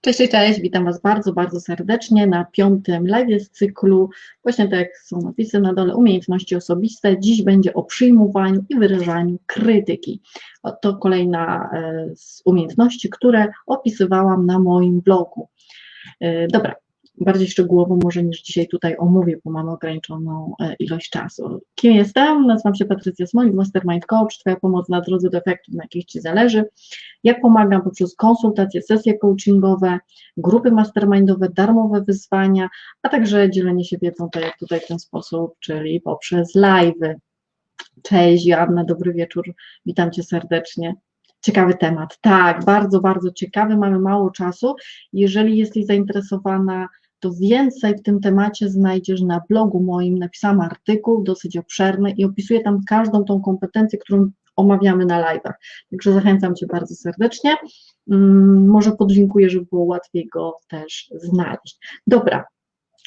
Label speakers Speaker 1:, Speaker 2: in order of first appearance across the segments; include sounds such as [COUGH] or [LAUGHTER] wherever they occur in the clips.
Speaker 1: Cześć, cześć, witam Was bardzo, bardzo serdecznie na piątym live z cyklu, właśnie tak jak są napisy na dole, umiejętności osobiste. Dziś będzie o przyjmowaniu i wyrażaniu krytyki. To kolejna e, z umiejętności, które opisywałam na moim blogu. E, dobra, bardziej szczegółowo może niż dzisiaj tutaj omówię, bo mamy ograniczoną e, ilość czasu. Kim jestem? Nazywam się Patrycja Smolik, Mastermind Coach, Twoja pomoc na drodze do efektów, na jakich Ci zależy. Jak pomagam poprzez konsultacje, sesje coachingowe, grupy mastermindowe, darmowe wyzwania, a także dzielenie się wiedzą, tak jak tutaj w ten sposób, czyli poprzez live'y. Cześć Joanna, dobry wieczór, witam Cię serdecznie. Ciekawy temat, tak, bardzo, bardzo ciekawy, mamy mało czasu. Jeżeli jesteś zainteresowana to więcej w tym temacie znajdziesz na blogu moim. Napisałam artykuł dosyć obszerny i opisuję tam każdą tą kompetencję, którą omawiamy na live'ach. Także zachęcam Cię bardzo serdecznie. Mm, może podlinkuję, żeby było łatwiej go też znaleźć. Dobra,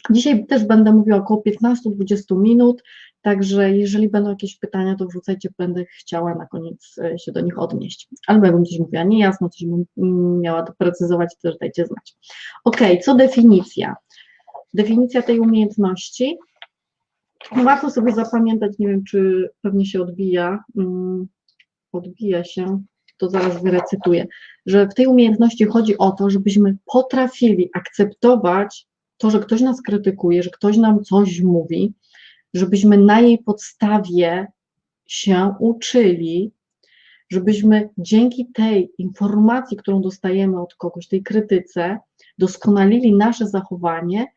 Speaker 1: Dzisiaj też będę mówiła około 15-20 minut, także jeżeli będą jakieś pytania, to wrzucajcie, będę chciała na koniec e, się do nich odnieść. Albo jakbym coś mówiła niejasno, coś bym miała doprecyzować, to też dajcie znać. Ok, co definicja? Definicja tej umiejętności. Warto sobie zapamiętać, nie wiem, czy pewnie się odbija, mm, odbija się, to zaraz wyrecytuję, że w tej umiejętności chodzi o to, żebyśmy potrafili akceptować to, że ktoś nas krytykuje, że ktoś nam coś mówi, żebyśmy na jej podstawie się uczyli, żebyśmy dzięki tej informacji, którą dostajemy od kogoś, tej krytyce, doskonalili nasze zachowanie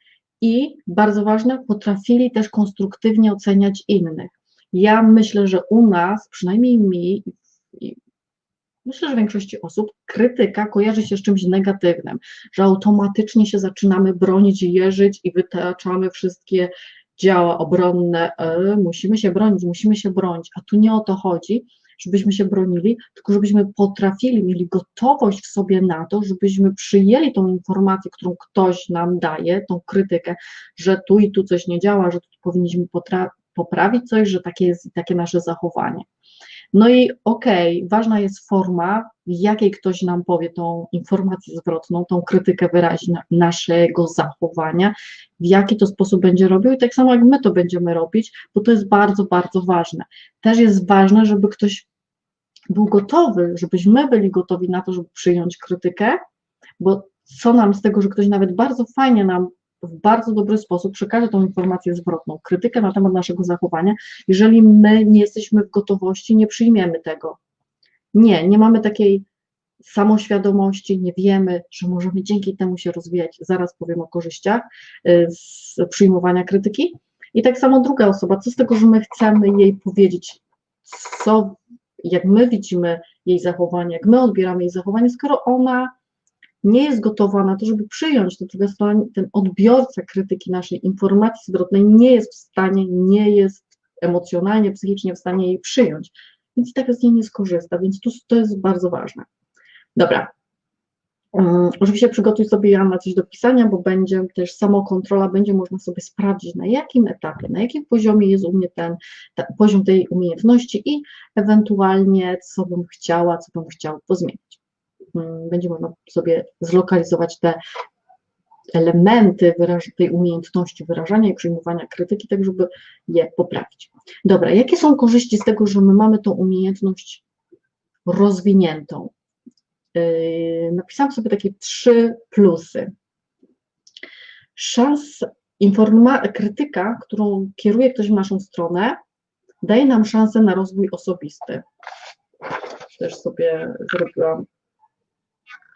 Speaker 1: i bardzo ważne, potrafili też konstruktywnie oceniać innych. Ja myślę, że u nas, przynajmniej mi, myślę, że większości osób, krytyka kojarzy się z czymś negatywnym, że automatycznie się zaczynamy bronić jeżyć i wytaczamy wszystkie działa obronne, e, musimy się bronić, musimy się bronić, a tu nie o to chodzi, żebyśmy się bronili, tylko żebyśmy potrafili, mieli gotowość w sobie na to, żebyśmy przyjęli tą informację, którą ktoś nam daje, tą krytykę, że tu i tu coś nie działa, że tu powinniśmy poprawić coś, że takie jest takie nasze zachowanie. No i okej, okay, ważna jest forma, w jakiej ktoś nam powie tą informację zwrotną, tą krytykę wyrazi naszego zachowania, w jaki to sposób będzie robił i tak samo jak my to będziemy robić, bo to jest bardzo, bardzo ważne. Też jest ważne, żeby ktoś był gotowy, żebyśmy byli gotowi na to, żeby przyjąć krytykę, bo co nam z tego, że ktoś nawet bardzo fajnie nam w bardzo dobry sposób przekaże tą informację zwrotną, krytykę na temat naszego zachowania, jeżeli my nie jesteśmy w gotowości, nie przyjmiemy tego. Nie, nie mamy takiej samoświadomości, nie wiemy, że możemy dzięki temu się rozwijać. Zaraz powiem o korzyściach y, z przyjmowania krytyki. I tak samo druga osoba, co z tego, że my chcemy jej powiedzieć, co, jak my widzimy jej zachowanie, jak my odbieramy jej zachowanie, skoro ona nie jest gotowa na to, żeby przyjąć, to druga strona, ten odbiorca krytyki naszej informacji zwrotnej nie jest w stanie, nie jest emocjonalnie, psychicznie w stanie jej przyjąć, więc tak z niej nie skorzysta, więc tu, to jest bardzo ważne. Dobra. Um, oczywiście przygotuj sobie Joanna coś do pisania, bo będzie też samokontrola, będzie można sobie sprawdzić na jakim etapie, na jakim poziomie jest u mnie ten, ten poziom tej umiejętności i ewentualnie co bym chciała, co bym chciał pozmienić. Mm, będzie można sobie zlokalizować te elementy tej umiejętności wyrażania i przyjmowania krytyki, tak żeby je poprawić. Dobra, jakie są korzyści z tego, że my mamy tą umiejętność rozwiniętą? Yy, napisałam sobie takie trzy plusy. Szans, informa- krytyka, którą kieruje ktoś w naszą stronę, daje nam szansę na rozwój osobisty. Też sobie zrobiłam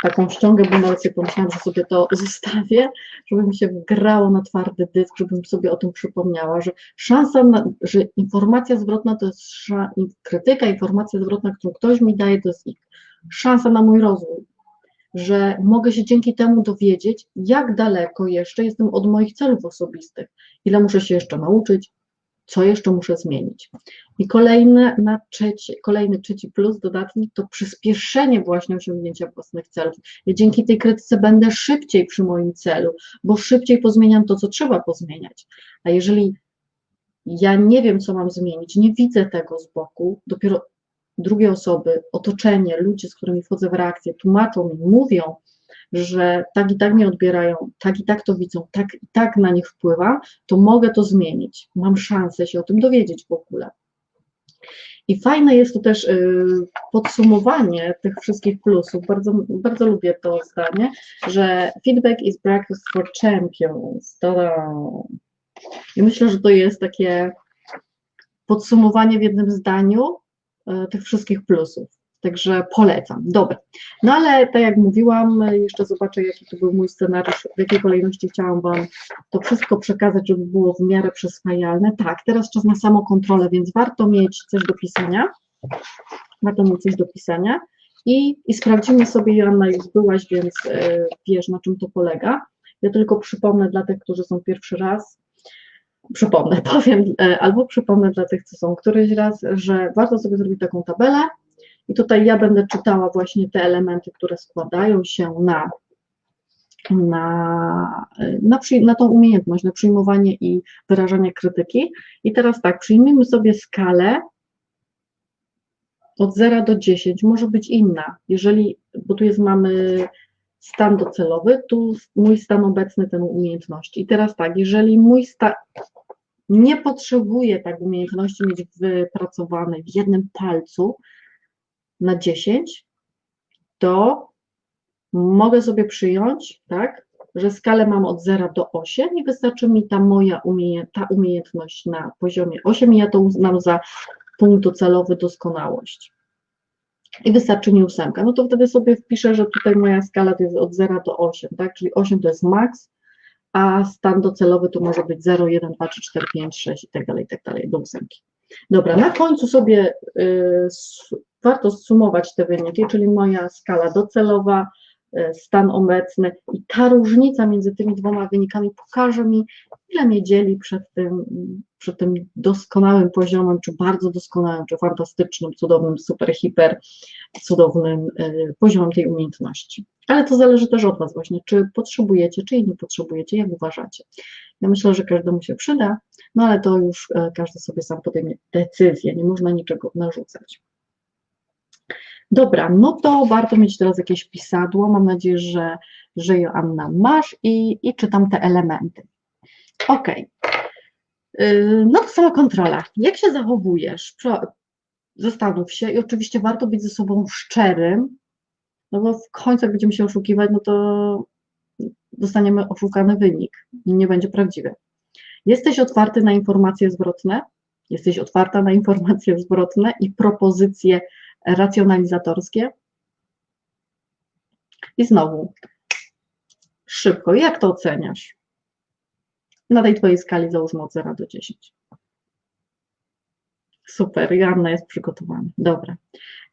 Speaker 1: taką ściągę, bo nawet sobie pomyślałam, że sobie to zostawię, żeby mi się wgrało na twardy dysk, żebym sobie o tym przypomniała, że szansa, na, że informacja zwrotna to jest krytyka, informacja zwrotna, którą ktoś mi daje, to jest szansa na mój rozwój, że mogę się dzięki temu dowiedzieć, jak daleko jeszcze jestem od moich celów osobistych, ile muszę się jeszcze nauczyć, co jeszcze muszę zmienić. I kolejny, na trzeci, kolejny trzeci plus dodatni to przyspieszenie właśnie osiągnięcia własnych celów. Ja dzięki tej krytyce będę szybciej przy moim celu, bo szybciej pozmieniam to, co trzeba pozmieniać. A jeżeli ja nie wiem, co mam zmienić, nie widzę tego z boku, dopiero drugie osoby, otoczenie, ludzie, z którymi wchodzę w reakcję, tłumaczą mi, mówią, że tak i tak mnie odbierają, tak i tak to widzą, tak i tak na nich wpływa, to mogę to zmienić. Mam szansę się o tym dowiedzieć w ogóle. I fajne jest to też y, podsumowanie tych wszystkich plusów. Bardzo, bardzo lubię to zdanie, że feedback is breakfast for champions. Ta-da. I myślę, że to jest takie podsumowanie w jednym zdaniu y, tych wszystkich plusów. Także polecam. Dobra. No ale tak jak mówiłam, jeszcze zobaczę, jaki to był mój scenariusz, w jakiej kolejności chciałam Wam to wszystko przekazać, żeby było w miarę przyswajalne. Tak, teraz czas na samokontrolę, więc warto mieć coś do pisania. Warto mieć coś do pisania. I, i sprawdzimy sobie, Joanna już byłaś, więc e, wiesz, na czym to polega. Ja tylko przypomnę dla tych, którzy są pierwszy raz, przypomnę, [LAUGHS] powiem, e, albo przypomnę dla tych, co są któryś raz, że warto sobie zrobić taką tabelę, i tutaj ja będę czytała właśnie te elementy, które składają się na, na, na, przy, na tą umiejętność, na przyjmowanie i wyrażanie krytyki. I teraz tak, przyjmijmy sobie skalę od 0 do 10, może być inna. Jeżeli, bo tu jest, mamy stan docelowy, tu mój stan obecny ten umiejętności. I teraz tak, jeżeli mój stan, nie potrzebuję tak umiejętności mieć wypracowanej w jednym palcu, na 10, to mogę sobie przyjąć, tak, że skalę mam od 0 do 8 i wystarczy mi ta moja umie ta umiejętność na poziomie 8 i ja to uznam za punkt docelowy doskonałość. I wystarczy mi ósemka. No to wtedy sobie wpiszę, że tutaj moja skala to jest od 0 do 8, tak? Czyli 8 to jest max, a stan docelowy to może być 0, 1, 2, 3, 4, 5, 6 i tak dalej, i tak dalej, do ósemki. Dobra, na końcu sobie y, warto zsumować te wyniki, czyli moja skala docelowa, e, stan obecny i ta różnica między tymi dwoma wynikami pokaże mi, ile mnie dzieli przed tym, przed tym doskonałym poziomem, czy bardzo doskonałym, czy fantastycznym, cudownym, super, hiper, cudownym e, poziomem tej umiejętności. Ale to zależy też od Was właśnie, czy potrzebujecie, czy jej nie potrzebujecie, jak uważacie. Ja myślę, że każdemu się przyda, no ale to już e, każdy sobie sam podejmie decyzję, nie można niczego narzucać. Dobra, no to warto mieć teraz jakieś pisadło. Mam nadzieję, że, że Joanna masz i, i czytam te elementy. Ok. No to sama kontrola. Jak się zachowujesz? Zastanów się i oczywiście warto być ze sobą szczerym, no bo w końcu jak będziemy się oszukiwać, no to dostaniemy oszukany wynik. Nie będzie prawdziwy. Jesteś otwarty na informacje zwrotne? Jesteś otwarta na informacje zwrotne i propozycje racjonalizatorskie. I znowu, szybko, jak to oceniasz? Na tej Twojej skali załóżmy od 0 do 10. Super, Joanna jest przygotowana. Dobra.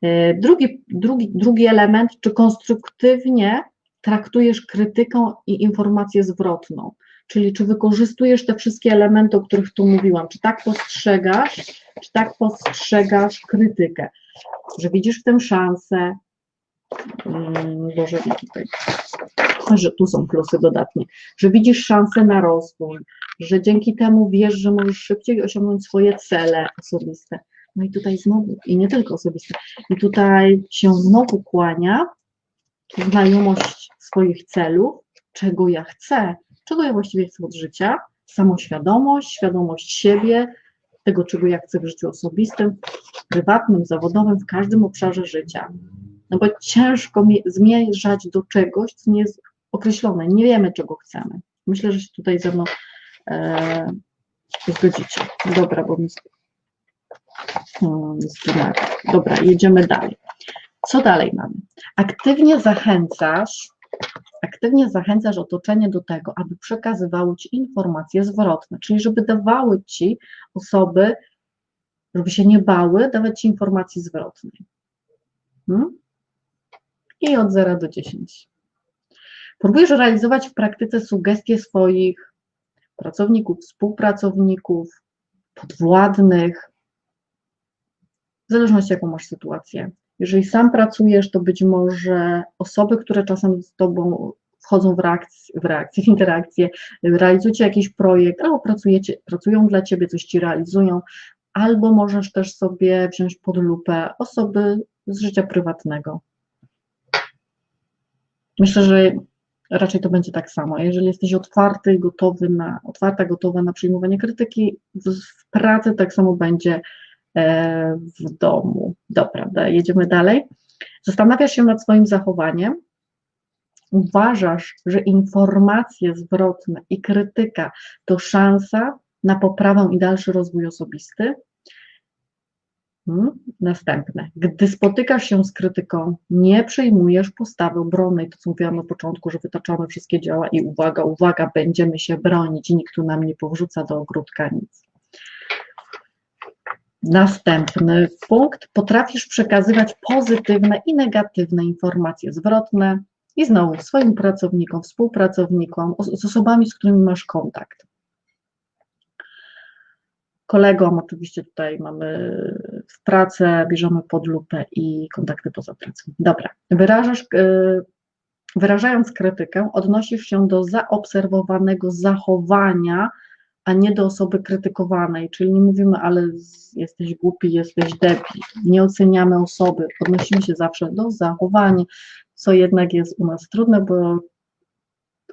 Speaker 1: E, drugi, drugi, drugi element, czy konstruktywnie traktujesz krytyką i informację zwrotną? Czyli czy wykorzystujesz te wszystkie elementy, o których tu mówiłam? Czy tak postrzegasz, czy tak postrzegasz krytykę? Że widzisz w tym szansę, mm, Boże, tutaj, że tu są plusy dodatnie, że widzisz szansę na rozwój, że dzięki temu wiesz, że możesz szybciej osiągnąć swoje cele osobiste. No i tutaj znowu, i nie tylko osobiste, i tutaj się znowu kłania znajomość swoich celów, czego ja chcę, czego ja właściwie chcę od życia, samoświadomość, świadomość siebie, tego, czego ja chcę w życiu osobistym, prywatnym, zawodowym, w każdym obszarze życia. No bo ciężko zmierzać do czegoś, co nie jest określone, nie wiemy, czego chcemy. Myślę, że się tutaj ze mną e, zgodzicie. Dobra, bo mi hmm, Dobra, jedziemy dalej. Co dalej mamy? Aktywnie zachęcasz aktywnie zachęcasz otoczenie do tego, aby przekazywały Ci informacje zwrotne, czyli żeby dawały Ci osoby, żeby się nie bały, dawać Ci informacji zwrotnej. Hmm? I od 0 do 10. Próbujesz realizować w praktyce sugestie swoich pracowników, współpracowników, podwładnych, w zależności jaką masz sytuację. Jeżeli sam pracujesz, to być może osoby, które czasem z Tobą wchodzą w reakcję, w, reakcję, w interakcję, realizujecie jakiś projekt, albo pracujecie, pracują dla Ciebie, coś Ci realizują, albo możesz też sobie wziąć pod lupę osoby z życia prywatnego. Myślę, że raczej to będzie tak samo. Jeżeli jesteś otwarty, gotowy na, otwarta, gotowa na przyjmowanie krytyki, w, w pracy tak samo będzie w domu. Dobra, jedziemy dalej. Zastanawiasz się nad swoim zachowaniem, uważasz, że informacje zwrotne i krytyka to szansa na poprawę i dalszy rozwój osobisty, Hmm? Następne. Gdy spotykasz się z krytyką, nie przejmujesz postawy obronnej, to co mówiłam na początku, że wytaczamy wszystkie działa i uwaga, uwaga, będziemy się bronić, nikt tu nam nie powrzuca do ogródka nic. Następny punkt. Potrafisz przekazywać pozytywne i negatywne informacje zwrotne i znowu swoim pracownikom, współpracownikom, z osobami, z którymi masz kontakt kolegom, oczywiście tutaj mamy w pracę, bierzemy pod lupę i kontakty poza pracą. Dobra, wyrażasz, y, wyrażając krytykę, odnosisz się do zaobserwowanego zachowania, a nie do osoby krytykowanej, czyli nie mówimy, ale jesteś głupi, jesteś debil, nie oceniamy osoby, odnosimy się zawsze do zachowania, co jednak jest u nas trudne, bo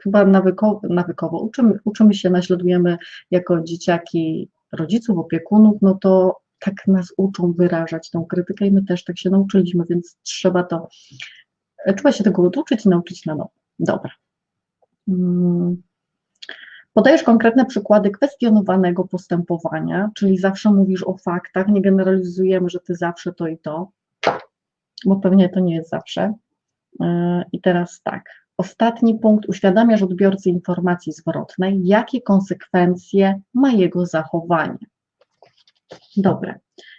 Speaker 1: chyba nawykowo, nawykowo uczymy, uczymy się, naśladujemy jako dzieciaki rodziców, opiekunów, no to tak nas uczą wyrażać tą krytykę i my też tak się nauczyliśmy, więc trzeba to, trzeba się tego oduczyć i nauczyć na nowo. Dobra. Mm. Podajesz konkretne przykłady kwestionowanego postępowania, czyli zawsze mówisz o faktach, nie generalizujemy, że ty zawsze to i to, bo pewnie to nie jest zawsze. Yy, I teraz tak. Ostatni punkt, uświadamiasz odbiorcy informacji zwrotnej, jakie konsekwencje ma jego zachowanie. Dobre.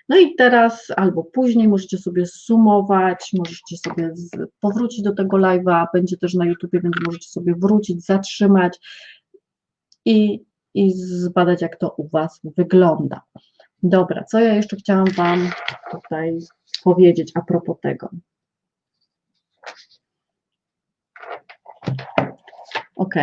Speaker 1: No i teraz albo później możecie sobie sumować, możecie sobie powrócić do tego live'a, będzie też na YouTubie, więc możecie sobie wrócić, zatrzymać i, i zbadać, jak to u Was wygląda. Dobra, co ja jeszcze chciałam Wam tutaj powiedzieć a propos tego. Ok.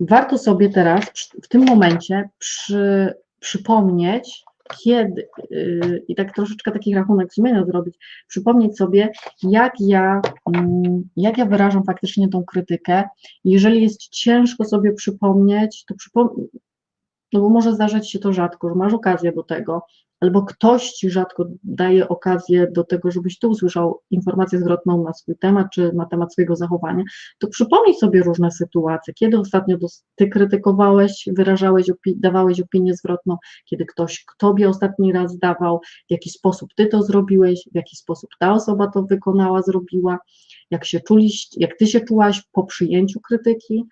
Speaker 1: Warto sobie teraz w tym momencie przy, przypomnieć, kiedy, yy, i tak troszeczkę taki rachunek sumienia zrobić, przypomnieć sobie, jak ja, yy, jak ja wyrażam faktycznie tą krytykę. Jeżeli jest ciężko sobie przypomnieć, to przypom no bo może zdarzać się to rzadko, że masz okazję do tego, albo ktoś ci rzadko daje okazję do tego, żebyś tu usłyszał informację zwrotną na swój temat, czy na temat swojego zachowania, to przypomnij sobie różne sytuacje, kiedy ostatnio ty krytykowałeś, wyrażałeś, opi dawałeś opinię zwrotną, kiedy ktoś tobie ostatni raz dawał, w jaki sposób ty to zrobiłeś, w jaki sposób ta osoba to wykonała, zrobiła, jak się czuliście, jak ty się czułaś po przyjęciu krytyki,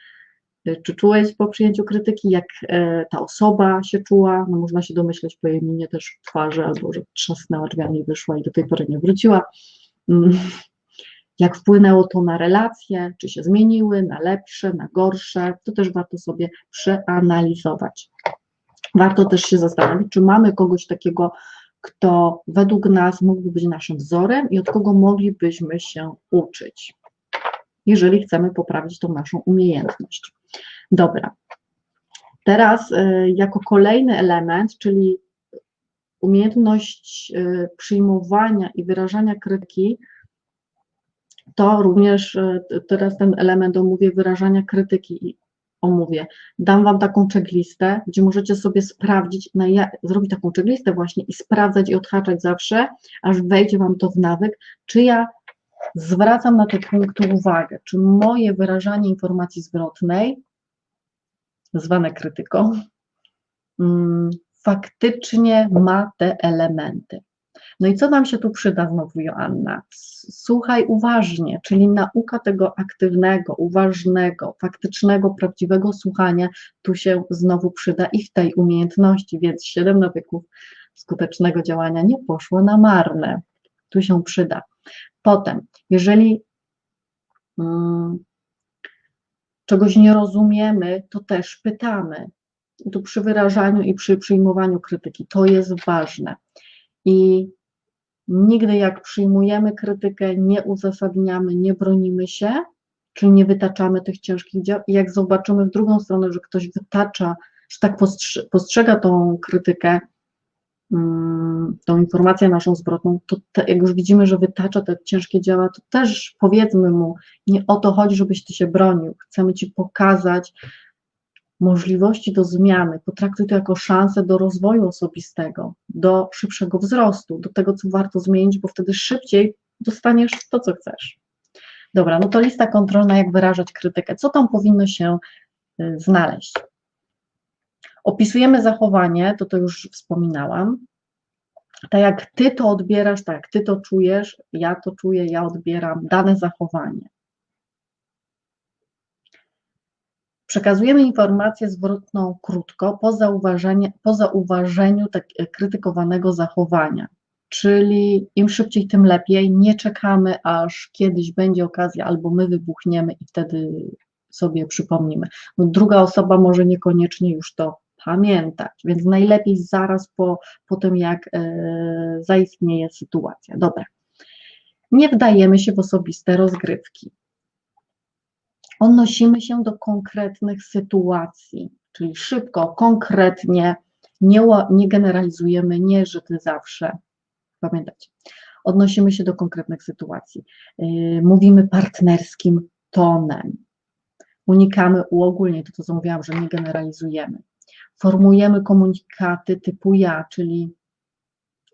Speaker 1: czy czułeś po przyjęciu krytyki, jak e, ta osoba się czuła? No można się domyśleć po jej minie też w twarzy, albo że trzasnęła drzwiami, wyszła i do tej pory nie wróciła. Mm. Jak wpłynęło to na relacje, czy się zmieniły na lepsze, na gorsze, to też warto sobie przeanalizować. Warto też się zastanowić, czy mamy kogoś takiego, kto według nas mógłby być naszym wzorem i od kogo moglibyśmy się uczyć, jeżeli chcemy poprawić tą naszą umiejętność. Dobra. Teraz y, jako kolejny element, czyli umiejętność y, przyjmowania i wyrażania krytyki, to również y, teraz ten element omówię wyrażania krytyki i omówię. Dam Wam taką checklistę, gdzie możecie sobie sprawdzić, na zrobić taką checklistę właśnie i sprawdzać i odhaczać zawsze, aż wejdzie Wam to w nawyk, czy ja zwracam na te punkty uwagę, czy moje wyrażanie informacji zwrotnej zwane krytyką, mm, faktycznie ma te elementy. No i co nam się tu przyda znowu, Joanna? Słuchaj uważnie, czyli nauka tego aktywnego, uważnego, faktycznego, prawdziwego słuchania tu się znowu przyda i w tej umiejętności, więc siedem nawyków skutecznego działania nie poszło na marne. Tu się przyda. Potem, jeżeli hmm, czegoś nie rozumiemy, to też pytamy. Tu przy wyrażaniu i przy przyjmowaniu krytyki to jest ważne. I nigdy jak przyjmujemy krytykę, nie uzasadniamy, nie bronimy się, czyli nie wytaczamy tych ciężkich dział. I jak zobaczymy w drugą stronę, że ktoś wytacza, że tak postrzega tą krytykę mm, tą informację naszą zwrotną, to te, jak już widzimy, że wytacza te ciężkie dzieła, to też powiedzmy mu, nie o to chodzi, żebyś ty się bronił, chcemy ci pokazać możliwości do zmiany, potraktuj to jako szansę do rozwoju osobistego, do szybszego wzrostu, do tego, co warto zmienić, bo wtedy szybciej dostaniesz to, co chcesz. Dobra, no to lista kontrolna, jak wyrażać krytykę. Co tam powinno się y, znaleźć? Opisujemy zachowanie, to to już wspominałam. Tak jak ty to odbierasz, tak jak ty to czujesz, ja to czuję, ja odbieram dane zachowanie. Przekazujemy informację zwrotną krótko, po, po zauważeniu tak, krytykowanego zachowania. Czyli im szybciej, tym lepiej. Nie czekamy, aż kiedyś będzie okazja, albo my wybuchniemy i wtedy sobie przypomnimy. Druga osoba może niekoniecznie już to pamiętać, więc najlepiej zaraz po, po tym, jak e, zaistnieje sytuacja. Dobra. Nie wdajemy się w osobiste rozgrywki. Odnosimy się do konkretnych sytuacji, czyli szybko, konkretnie, nie, nie generalizujemy, nie, że ty zawsze. Pamiętajcie, odnosimy się do konkretnych sytuacji. Yy, mówimy partnerskim tonem. Unikamy uogólnień, to co mówiłam, że nie generalizujemy formujemy komunikaty typu ja, czyli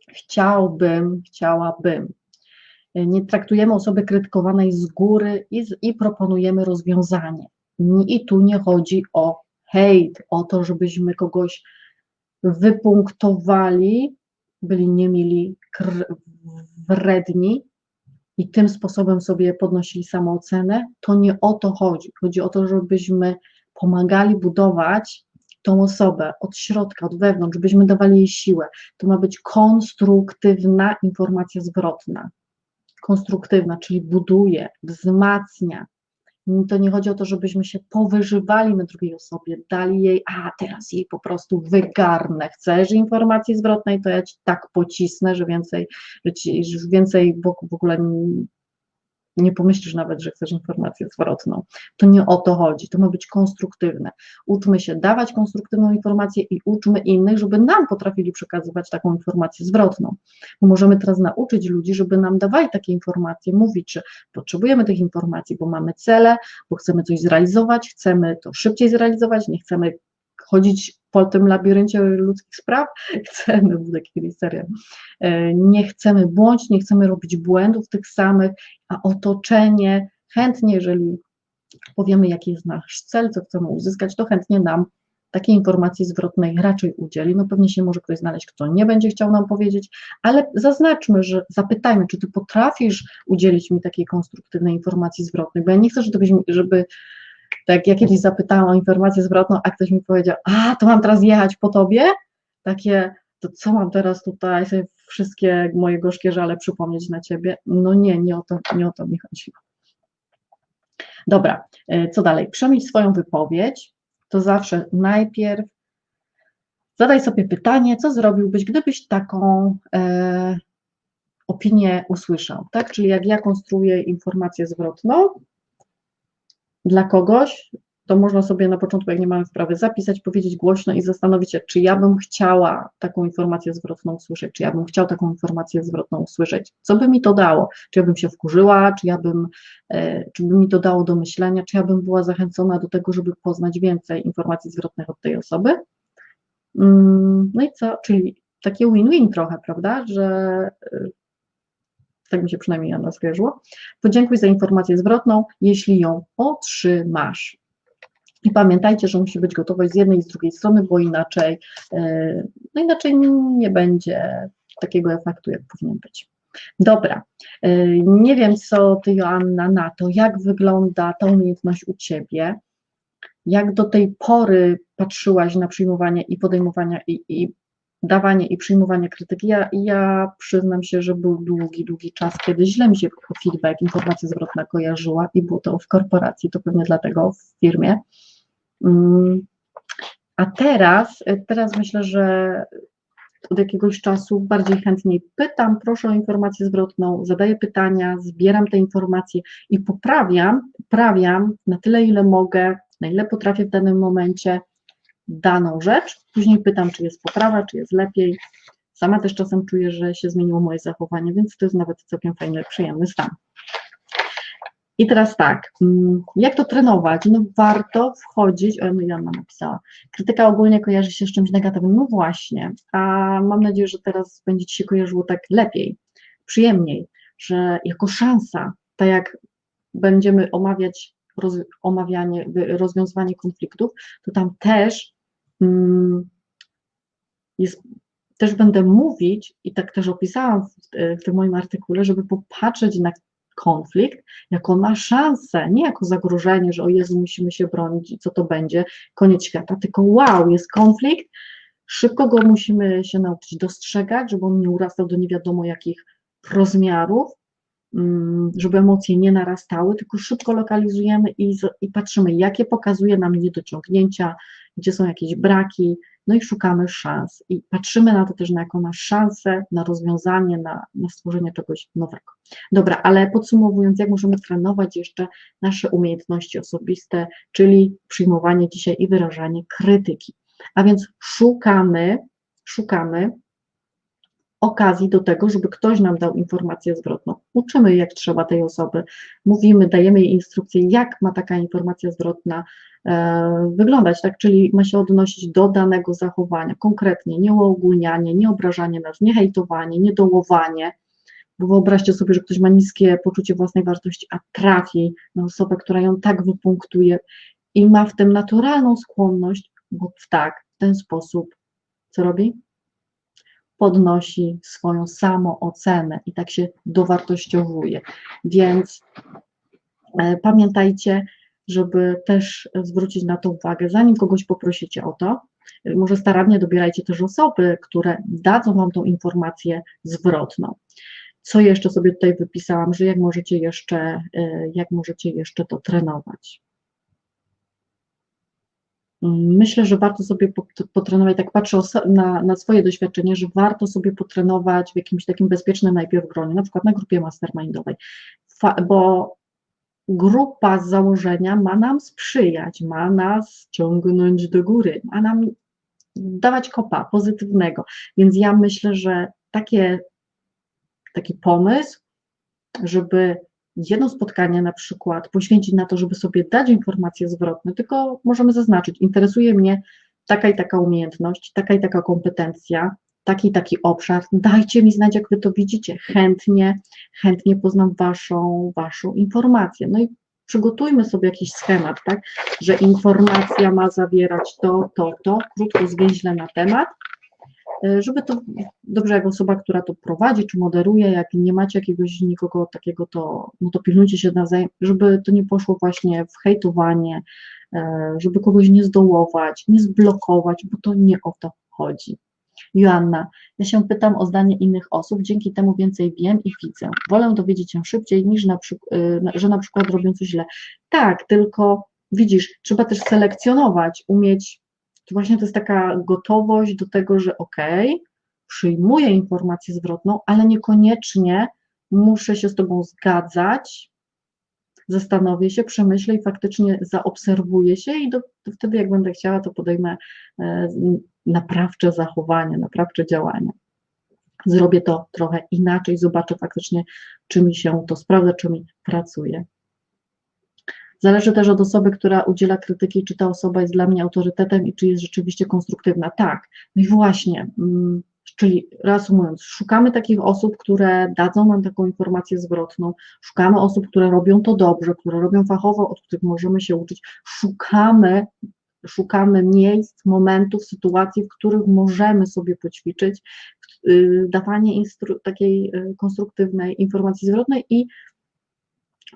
Speaker 1: chciałbym, chciałabym. Nie traktujemy osoby krytykowanej z góry i, i proponujemy rozwiązanie. I tu nie chodzi o hejt, o to, żebyśmy kogoś wypunktowali, byli niemili, wredni i tym sposobem sobie podnosili samoocenę. To nie o to chodzi. Chodzi o to, żebyśmy pomagali budować tą osobę od środka, od wewnątrz, byśmy dawali jej siłę. To ma być konstruktywna informacja zwrotna. Konstruktywna, czyli buduje, wzmacnia. To nie chodzi o to, żebyśmy się powyżywali na drugiej osobie, dali jej, a teraz jej po prostu wygarnę. Chcesz informacji zwrotnej, to ja ci tak pocisnę, że więcej, że, ci, że więcej w ogóle nie pomyślisz nawet, że chcesz informację zwrotną. To nie o to chodzi, to ma być konstruktywne. Uczmy się dawać konstruktywną informację i uczmy innych, żeby nam potrafili przekazywać taką informację zwrotną. Bo możemy teraz nauczyć ludzi, żeby nam dawali takie informacje, mówić, że potrzebujemy tych informacji, bo mamy cele, bo chcemy coś zrealizować, chcemy to szybciej zrealizować, nie chcemy chodzić po tym labiryncie ludzkich spraw, [LAUGHS] chcemy, był taki serial, e, nie chcemy błądzić, nie chcemy robić błędów tych samych, a otoczenie chętnie, jeżeli powiemy, jaki jest nasz cel, co chcemy uzyskać, to chętnie nam takiej informacji zwrotnej raczej udzieli. No pewnie się może ktoś znaleźć, kto nie będzie chciał nam powiedzieć, ale zaznaczmy, że zapytajmy, czy ty potrafisz udzielić mi takiej konstruktywnej informacji zwrotnej, bo ja nie chcę, żeby, żeby tak ja kiedyś zapytałam o informację zwrotną, a ktoś mi powiedział, a to mam teraz jechać po tobie? Takie, to co mam teraz tutaj sobie wszystkie moje gorzkie żale przypomnieć na ciebie? No nie, nie o to, nie o to mi chodziło. Dobra, e, co dalej? Przemyśl swoją wypowiedź, to zawsze najpierw zadaj sobie pytanie, co zrobiłbyś, gdybyś taką e, opinię usłyszał, tak? Czyli jak ja konstruuję informację zwrotną, dla kogoś, to można sobie na początku, jak nie mamy wprawy, zapisać, powiedzieć głośno i zastanowić się, czy ja bym chciała taką informację zwrotną usłyszeć, czy ja bym chciał taką informację zwrotną usłyszeć, co by mi to dało, czy ja bym się wkurzyła, czy ja bym, e, czy by mi to dało do myślenia, czy ja bym była zachęcona do tego, żeby poznać więcej informacji zwrotnych od tej osoby. Mm, no i co, czyli takie win-win trochę, prawda, że e, tak mi się przynajmniej Jana skojarzyło, podziękuj za informację zwrotną, jeśli ją otrzymasz. I pamiętajcie, że musi być gotowość z jednej i z drugiej strony, bo inaczej, e, no inaczej nie będzie takiego efektu, jak powinien być. Dobra, e, nie wiem co Ty Joanna na to, jak wygląda ta umiejętność u Ciebie, jak do tej pory patrzyłaś na przyjmowanie i podejmowanie i, i dawanie i przyjmowanie krytyki. Ja, ja przyznam się, że był długi, długi czas, kiedy źle mi się feedback, informacja zwrotna kojarzyła i było to w korporacji, to pewnie dlatego w firmie. Mm. A teraz, teraz myślę, że od jakiegoś czasu bardziej chętniej pytam, proszę o informację zwrotną, zadaję pytania, zbieram te informacje i poprawiam, poprawiam na tyle, ile mogę, na ile potrafię w danym momencie daną rzecz, później pytam, czy jest poprawa, czy jest lepiej, Sama też czasem czuję, że się zmieniło moje zachowanie, więc to jest nawet całkiem fajny, przyjemny stan. I teraz tak, mm, jak to trenować? No warto wchodzić, o Joanna napisała, krytyka ogólnie kojarzy się z czymś negatywnym, no właśnie, a mam nadzieję, że teraz będzie Ci się kojarzyło tak lepiej, przyjemniej, że jako szansa, tak jak będziemy omawiać roz, omawianie, rozwiązywanie konfliktów, to tam też jest, też będę mówić i tak też opisałam w, w tym moim artykule, żeby popatrzeć na konflikt jako na szansę, nie jako zagrożenie, że o Jezu, musimy się bronić i co to będzie, koniec świata, tylko wow, jest konflikt, szybko go musimy się nauczyć dostrzegać, żeby on nie urastał do nie wiadomo jakich rozmiarów, mm, żeby emocje nie narastały, tylko szybko lokalizujemy i, i patrzymy, jakie pokazuje nam niedociągnięcia, gdzie są jakieś braki, no i szukamy szans i patrzymy na to też na jako na szansę, na rozwiązanie, na, na stworzenie czegoś nowego. Dobra, ale podsumowując, jak możemy trenować jeszcze nasze umiejętności osobiste, czyli przyjmowanie dzisiaj i wyrażanie krytyki. A więc szukamy, szukamy okazji do tego, żeby ktoś nam dał informację zwrotną. Uczymy, jak trzeba tej osoby, mówimy, dajemy jej instrukcję, jak ma taka informacja zwrotna wyglądać, tak? Czyli ma się odnosić do danego zachowania, konkretnie, nie uogólnianie, nie obrażanie nas, nie hejtowanie, nie dołowanie, bo wyobraźcie sobie, że ktoś ma niskie poczucie własnej wartości, a trafi na osobę, która ją tak wypunktuje i ma w tym naturalną skłonność, bo tak, w ten sposób, co robi? podnosi swoją samoocenę i tak się dowartościowuje. Więc e, pamiętajcie, żeby też zwrócić na to uwagę, zanim kogoś poprosicie o to, może starannie dobierajcie też osoby, które dadzą Wam tą informację zwrotną. Co jeszcze sobie tutaj wypisałam, że jak możecie jeszcze, e, jak możecie jeszcze to trenować. Myślę, że warto sobie potrenować, tak patrzę na, na, swoje doświadczenie, że warto sobie potrenować w jakimś takim bezpiecznym najpierw gronie, na przykład na grupie mastermindowej, bo grupa z założenia ma nam sprzyjać, ma nas ciągnąć do góry, ma nam dawać kopa pozytywnego, więc ja myślę, że takie, taki pomysł, żeby jedno spotkanie na przykład poświęcić na to, żeby sobie dać informacje zwrotne, tylko możemy zaznaczyć, interesuje mnie taka i taka umiejętność, taka i taka kompetencja, taki taki obszar, dajcie mi znać, jak wy to widzicie, chętnie, chętnie poznam waszą, waszą informację. No i przygotujmy sobie jakiś schemat, tak, że informacja ma zawierać to, to, to, krótko, zwięźle na temat, E, żeby to dobrze, jak osoba, która to prowadzi czy moderuje, jak nie macie jakiegoś nikogo takiego, to, no to pilnujcie się nawzajem, żeby to nie poszło właśnie w hejtowanie, e, żeby kogoś nie zdołować, nie zblokować, bo to nie o to chodzi. Joanna, ja się pytam o zdanie innych osób, dzięki temu więcej wiem i widzę. Wolę dowiedzieć się szybciej, niż na, e, że na przykład robią coś źle. Tak, tylko widzisz, trzeba też selekcjonować, umieć to właśnie to jest taka gotowość do tego, że okej, okay, przyjmuję informację zwrotną, ale niekoniecznie muszę się z Tobą zgadzać, zastanowię się, przemyślę i faktycznie zaobserwuję się i do, wtedy jak będę chciała, to podejmę e, naprawcze zachowanie, naprawcze działania. Zrobię to trochę inaczej, zobaczę faktycznie, czy mi się to sprawdza, czy mi pracuje. Zależy też od osoby, która udziela krytyki, czy ta osoba jest dla mnie autorytetem i czy jest rzeczywiście konstruktywna. Tak, no i właśnie, mm, czyli reasumując, szukamy takich osób, które dadzą nam taką informację zwrotną, szukamy osób, które robią to dobrze, które robią fachowo, od których możemy się uczyć, szukamy szukamy miejsc, momentów, sytuacji, w których możemy sobie poćwiczyć y, dawanie takiej y, konstruktywnej informacji zwrotnej i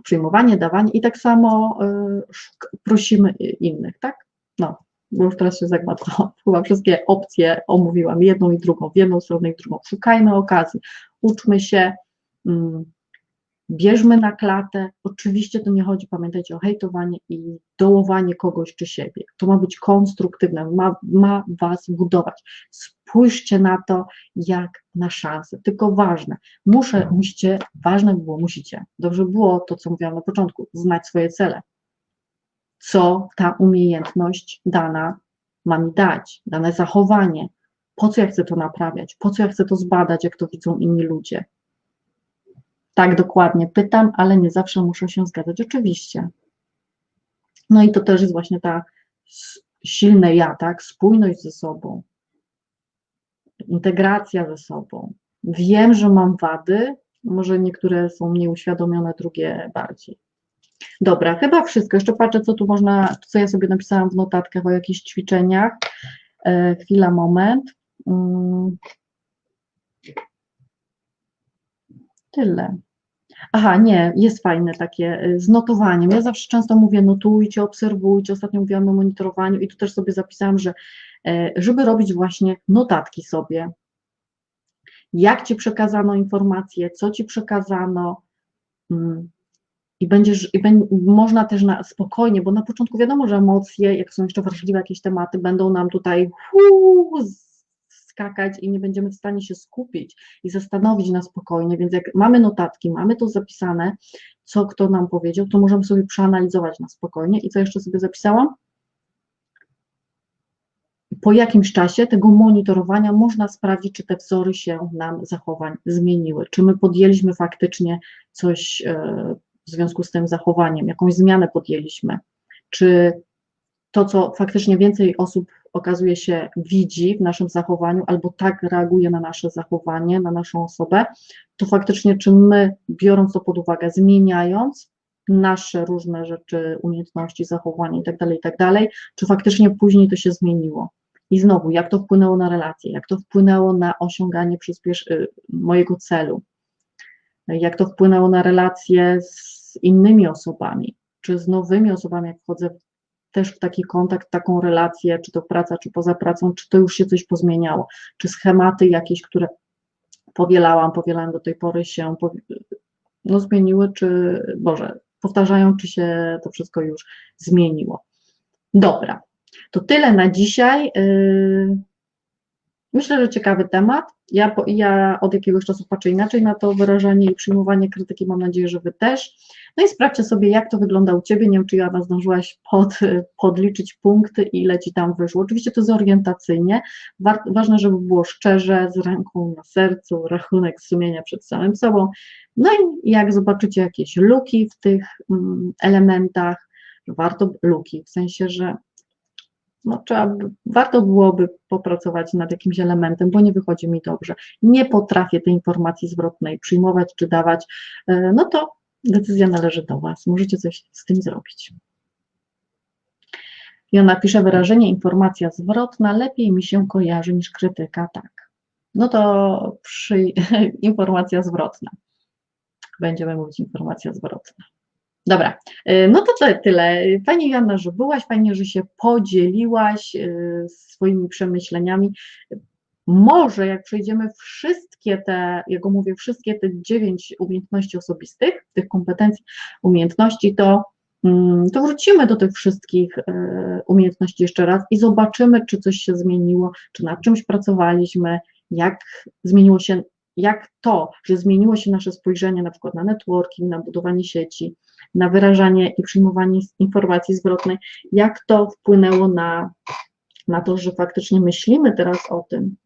Speaker 1: przyjmowanie, dawanie i tak samo y, prosimy innych, tak? No, bo już teraz się zagmatwałam. [LAUGHS] Chyba wszystkie opcje omówiłam, jedną i drugą, w jedną stronę i drugą. Szukajmy okazji, uczmy się, mm, bierzmy na klatę. Oczywiście to nie chodzi, pamiętajcie, o hejtowanie i dołowanie kogoś czy siebie. To ma być konstruktywne, ma, ma was budować. Spójrzcie na to jak na szansę. Tylko ważne, muszę, musicie, ważne było, musicie. Dobrze było to, co mówiłam na początku, znać swoje cele. Co ta umiejętność dana ma mi dać, dane zachowanie, Po co ja chcę to naprawiać? Po co ja chcę to zbadać, jak to widzą inni ludzie? Tak, dokładnie pytam, ale nie zawsze muszę się zgadzać. Oczywiście. No i to też jest właśnie ta silne ja, tak? Spójność ze sobą, integracja ze sobą. Wiem, że mam wady, może niektóre są mniej uświadomione, drugie bardziej. Dobra, chyba wszystko. Jeszcze patrzę, co tu można, co ja sobie napisałam w notatkach o jakichś ćwiczeniach. E, chwila, moment. Mm. Tyle. Aha, nie, jest fajne takie y, z notowaniem. Ja zawsze często mówię notujcie, obserwujcie. Ostatnio mówiłam o monitorowaniu i tu też sobie zapisałam, że e, żeby robić właśnie notatki sobie. Jak ci przekazano informacje, co ci przekazano, mm, i będziesz, i będzie, można też na spokojnie, bo na początku wiadomo, że emocje, jak są jeszcze wrażliwe jakieś tematy, będą nam tutaj huu, skakać i nie będziemy w stanie się skupić i zastanowić na spokojnie, więc jak mamy notatki, mamy to zapisane, co kto nam powiedział, to możemy sobie przeanalizować na spokojnie i co jeszcze sobie zapisałam? Po jakimś czasie tego monitorowania można sprawdzić, czy te wzory się nam zachowań zmieniły, czy my podjęliśmy faktycznie coś e, w związku z tym zachowaniem, jakąś zmianę podjęliśmy, czy to, co faktycznie więcej osób okazuje się widzi w naszym zachowaniu, albo tak reaguje na nasze zachowanie, na naszą osobę, to faktycznie, czy my, biorąc to pod uwagę, zmieniając nasze różne rzeczy, umiejętności, zachowania itd., tak itd., tak czy faktycznie później to się zmieniło. I znowu, jak to wpłynęło na relacje, jak to wpłynęło na osiąganie przyspiesz- y, mojego celu, jak to wpłynęło na relacje z innymi osobami, czy z nowymi osobami, jak wchodzę też w taki kontakt, taką relację, czy to praca, czy poza pracą, czy to już się coś pozmieniało, czy schematy jakieś, które powielałam, powielałam do tej pory się no, zmieniły, czy Boże, powtarzają, czy się to wszystko już zmieniło. Dobra, to tyle na dzisiaj. Myślę, że ciekawy temat. Ja, ja od jakiegoś czasu patrzę inaczej na to wyrażanie i przyjmowanie krytyki, mam nadzieję, że Wy też. No i sprawdźcie sobie, jak to wygląda u Ciebie. Nie wiem, czy Joanna zdążyłaś pod, [LAUGHS] podliczyć punkty, ile Ci tam wyszło. Oczywiście to jest orientacyjnie. ważne, żeby było szczerze, z ręką na sercu, rachunek sumienia przed samym sobą. No i jak zobaczycie jakieś luki w tych mm, elementach, warto luki, w sensie, że no, trzeba, warto byłoby popracować nad jakimś elementem, bo nie wychodzi mi dobrze. Nie potrafię tej informacji zwrotnej przyjmować czy dawać, e, no to decyzja należy do Was. Możecie coś z tym zrobić. I ona pisze wyrażenie informacja zwrotna lepiej mi się kojarzy niż krytyka, tak. No to przy, [LAUGHS] informacja zwrotna. Będziemy mówić informacja zwrotna. Dobra, y, no to tyle. Fajnie Joanna, że byłaś, fajnie, że się podzieliłaś y, swoimi przemyśleniami. Może jak przejdziemy wszystkie te, jak mówię, wszystkie te dziewięć umiejętności osobistych, tych kompetencji, umiejętności, to, mm, to wrócimy do tych wszystkich y, umiejętności jeszcze raz i zobaczymy, czy coś się zmieniło, czy nad czymś pracowaliśmy, jak zmieniło się, jak to, że zmieniło się nasze spojrzenie na przykład na networking, na budowanie sieci, na wyrażanie i przyjmowanie informacji zwrotnej, jak to wpłynęło na, na to, że faktycznie myślimy teraz o tym,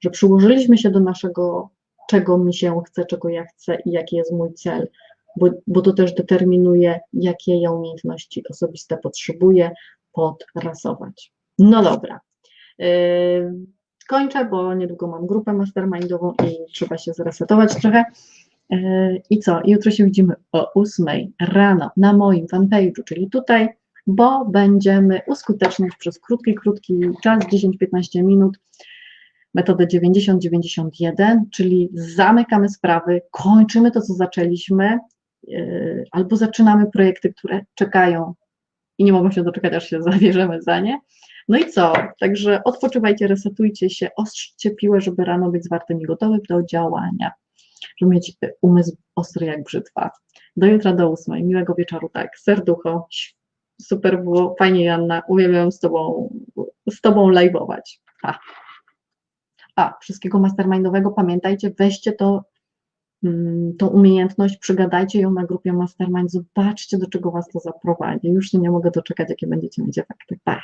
Speaker 1: że przyłożyliśmy się do naszego, czego mi się chce, czego ja chcę i jaki jest mój cel, bo, bo to też determinuje, jakie ja umiejętności osobiste potrzebuję podrasować. No dobra. Yy, kończę, bo niedługo mam grupę mastermindową i trzeba się zresetować trochę. E, I co? Jutro się widzimy o 8 rano na moim fanpage'u, czyli tutaj, bo będziemy uskuteczniać przez krótki, krótki czas, 10-15 minut, metodę 90-91, czyli zamykamy sprawy, kończymy to, co zaczęliśmy, e, albo zaczynamy projekty, które czekają i nie mogą się doczekać, aż się [LAUGHS] zabierzemy za nie. No i co? Także odpoczywajcie, resetujcie się, ostrzcie piłę, żeby rano być zwartym i gotowym do działania żeby mieć umysł ostry jak brzytwa. Do jutra do ósmej. Miłego wieczoru, tak. Serducho. Super było, fajnie Janna, uwielbiam z Tobą, z Tobą live'ować. A. A, wszystkiego mastermindowego pamiętajcie, weźcie to, mm, tą umiejętność, przygadajcie ją na grupie mastermind, zobaczcie do czego Was to zaprowadzi. Już się nie mogę doczekać, jakie będziecie mieć efekty. Pa.